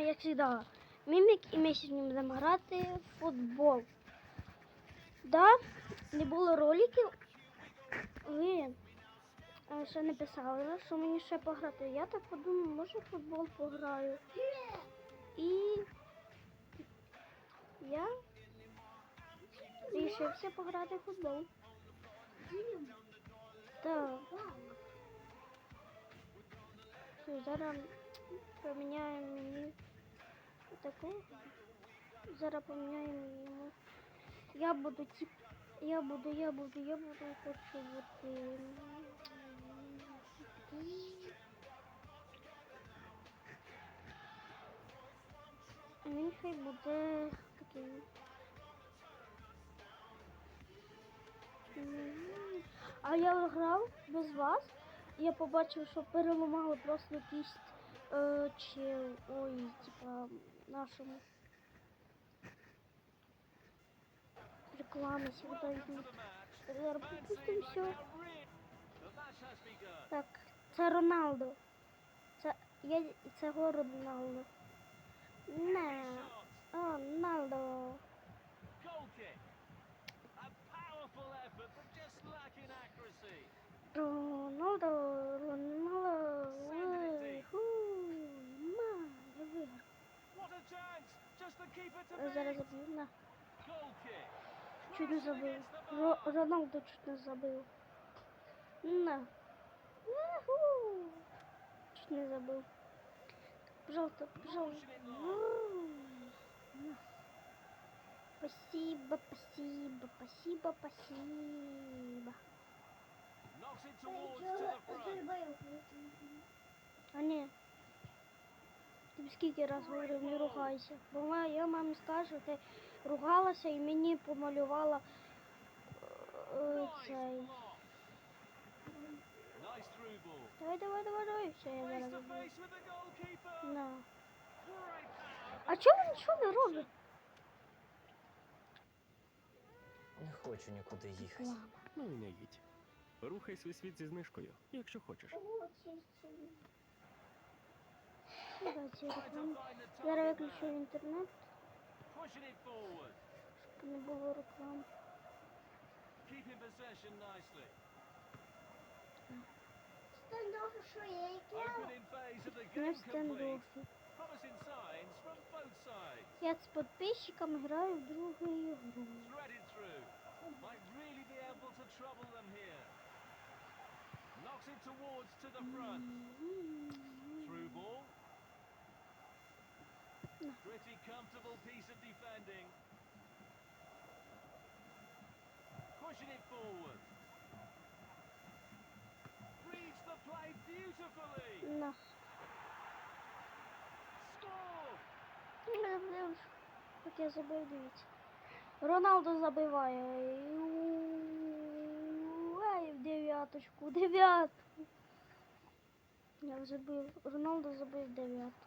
Як завжди, мімік і ми сьогодні грати в футбол. Да, не було роликів. Ви е, ще не писали, що мені ще пограти. Я так подумав, може футбол пограю. І я рішився пограти в футбол. Так. Все, зараз поміняємо мені таку. Зараз поміняємо йому. Я буду тип. Я буду, я буду, я буду, хочу бути. Він хай буде таким. А я грав без вас. Я побачив, що переламали просто кість е, чи ой, типа нашому реклами сюди йдуть. Все. Так, це Роналдо. Це я це го Роналдо. Не. О, Роналдо. Чуть не Crossing забив. against the Ро- bar. Роналдо чуть не забив. На. Уху. Чуть не забив. Пожалуйста, пожалуйста. На. Спасибо, спасибо, спасибо, спасибо. Knocks it towards to the front. А ні. Тобі скільки раз говорив, не ругайся. Бо ма- я мамі скажу, ти Ругалася і мені помалювала е, цей. Давай, давай, давай, давай. Все, я зараз. На. А чому нічого не робить? Не хочу нікуди їхати. Мама. Ну і не їдь. Рухай свій світ зі знижкою, якщо хочеш. Я виключу інтернет. Щоб не було nicely. Standoff Opening phase of Не sides. Я з підписчиками граю в другу ігру. Threaded through. Might really be able to trouble them here. Knocks it towards to the front. Through ball. Я забив. Як я забив, дивіться. Роналдо забиває. Ай, в дев'яточку, дев'ятку. Я забив. Роналдо забив дев'ятку.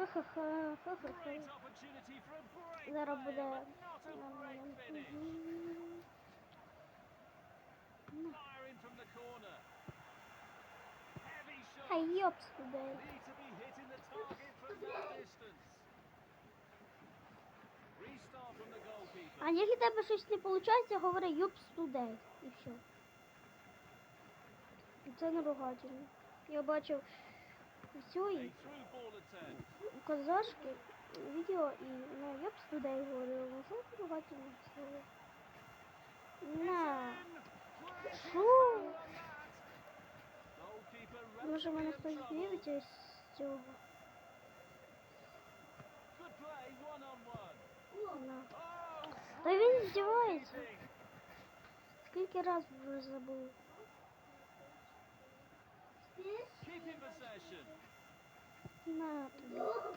Ха-ха-ха, ха-ха-ха. Зараз буде. from the goalkeeper. А якщо тебе щось не виходить, говори юпс туди. І все. Це не ругательно. Я бачив у казашки відео і ну юпс туди говорю. Ну що це ругательне слово? На. Goalkeeper Може мене хтось trouble. дивиться з цього? На. Та він здівається. Скільки раз вже забув? No, oh,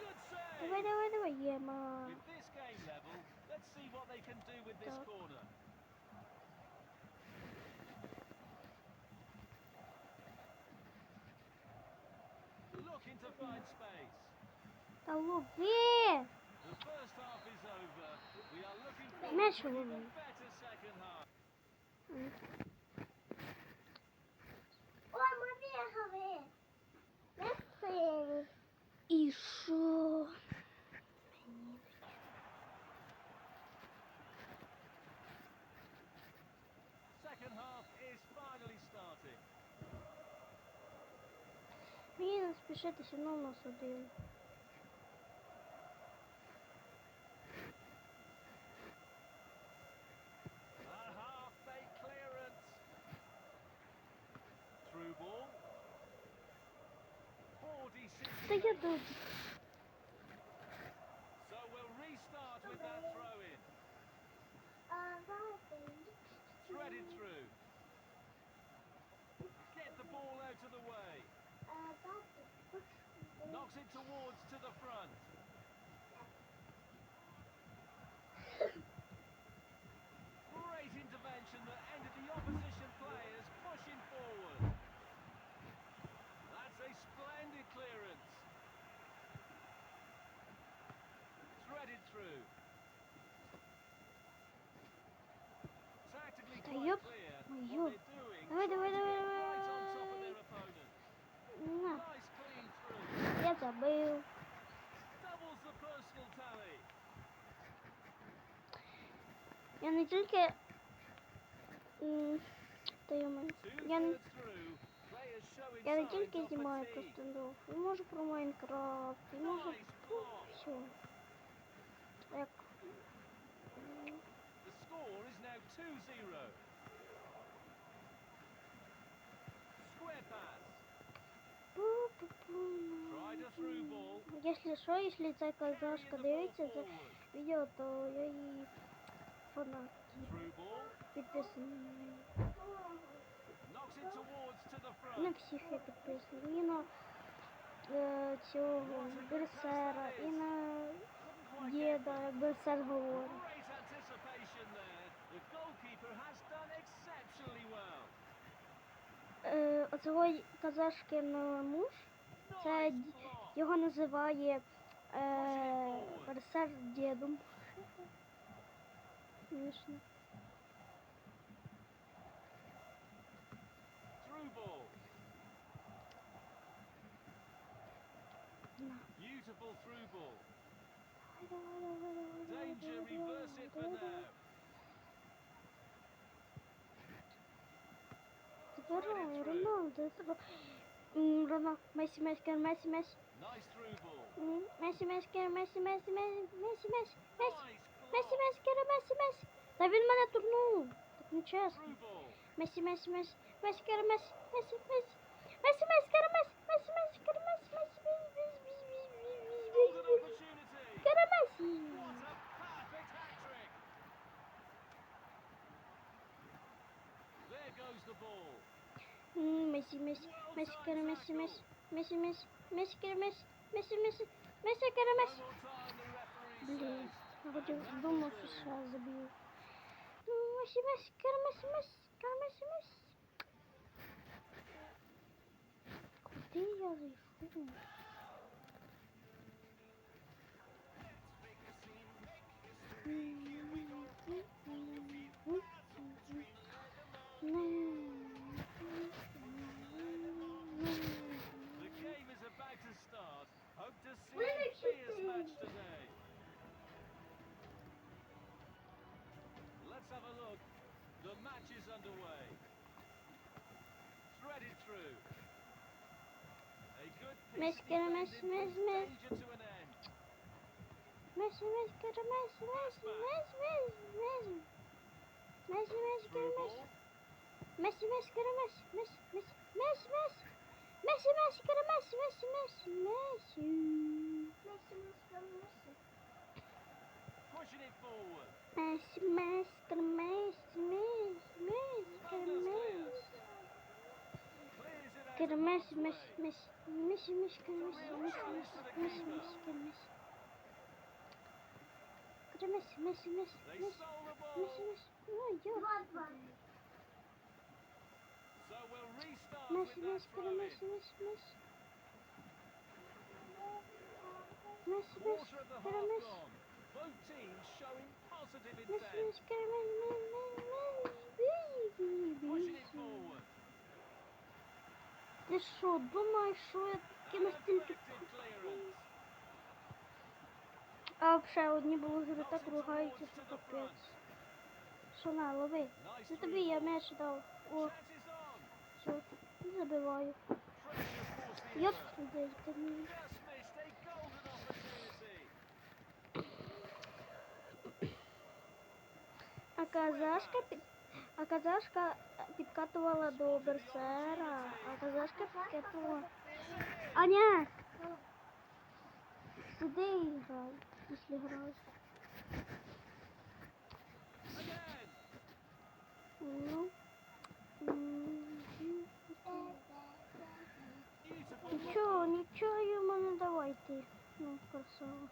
good save. Wait, wait, wait, yeah, ma. With this game level, let's see what they can do with this corner. Looking to find space. The first half is over. We are looking for a better second half. Mm. І що? Мені не спішити, все одно у нас один. so we'll restart with that throw in. Threaded through. Get the ball out of the way. Knocks it towards to the front. Да quite ёп clear моё. what they're doing. Давай, давай, trying to давай, get давай, right on давай, top of давай. their opponent. На, Nice clean through. я забив. Doubles the personal tally. Я не тільки. м, Та йому. Two Я, не- thirds through. Players showing я не signs тільки of знімаю fatigue. про стендов. Я можу про Майнкрафт, я можу Nice block. все. Як The score is now 2-0. Square pass. Tried a through ball. Якщо що, якщо ця казашка Carrying the ball дивиться це forward. відео, то я її фанат. Through ball. Підписаний на неї. Knocks it towards to the На front. всіх я підписаний. І на е, цього берсера, і на діда, як берсер говорить. Great anticipation there. The goalkeeper has done exceptionally well. Е, оцього казашкин муж, це його називає е, берсер дідом. Смішно. Beautiful through ball. Давай, давай, давай, давай, Danger, давай, reverse it for давай, давай. now. Забирай, Роналдо. треба- М, Роналдо, Месі, Месі, Кер, Месі, Месі. Nice through ball. М, Месі, Месі, Кер, Месі, Месі, Месі, Месі, Месі, Месі. Nice Месі, block. Месі, Кер, Месі, Месі. Та він мене турнув. Так нечесно. Through ball. Месі, Месі, Месі, Месі, Кер, Месі, Месі, Месі. Месі, Месі, Кер, One Месі. more time, the referee Блін, says. я хотів думав, що ще заб'ю. Ну, Месі, Месі, Кер, Месі, Месі, Кер, Месі, Месі. Куди я зайшов? The Mexe, cara, mexe, mexe, mexe. Mexe, mexe, cara, mexe, mexe, mexe, mexe, mexe. Mexe, mexe, cara, mexe. Mexe, mexe, cara, mexe, mexe, mexe, mexe, mexe. Mexe, mexe, cara, mexe, mexe, mexe, mexe. Mexe, mexe, cara, mexe. Pushing it. Mexe, mexe, cara, mexe, mexe, mexe. Kırmış mış mış mış mış kırmış mış mış mış mış kırmış. Kırmış mış mış mış mış mış. Ne yok. Mış mış kırmış mış mış. Mış mış kırmış. Mış mış kırmış mış mış. Pushing it forward. Ти що, думаєш, що я таке настільки... А взагалі одні були гри так ругаються, що капець. Що на, лови. Це тобі я меч дав. О. Що не ну, Забиваю. Йоп, дайте мені. А казашка під... А казашка підкатувала до берсера. А казашка тепло. Аня, сюди грай, після грай. Ну. Нічого, нічого йому не давайте. Ну, красава.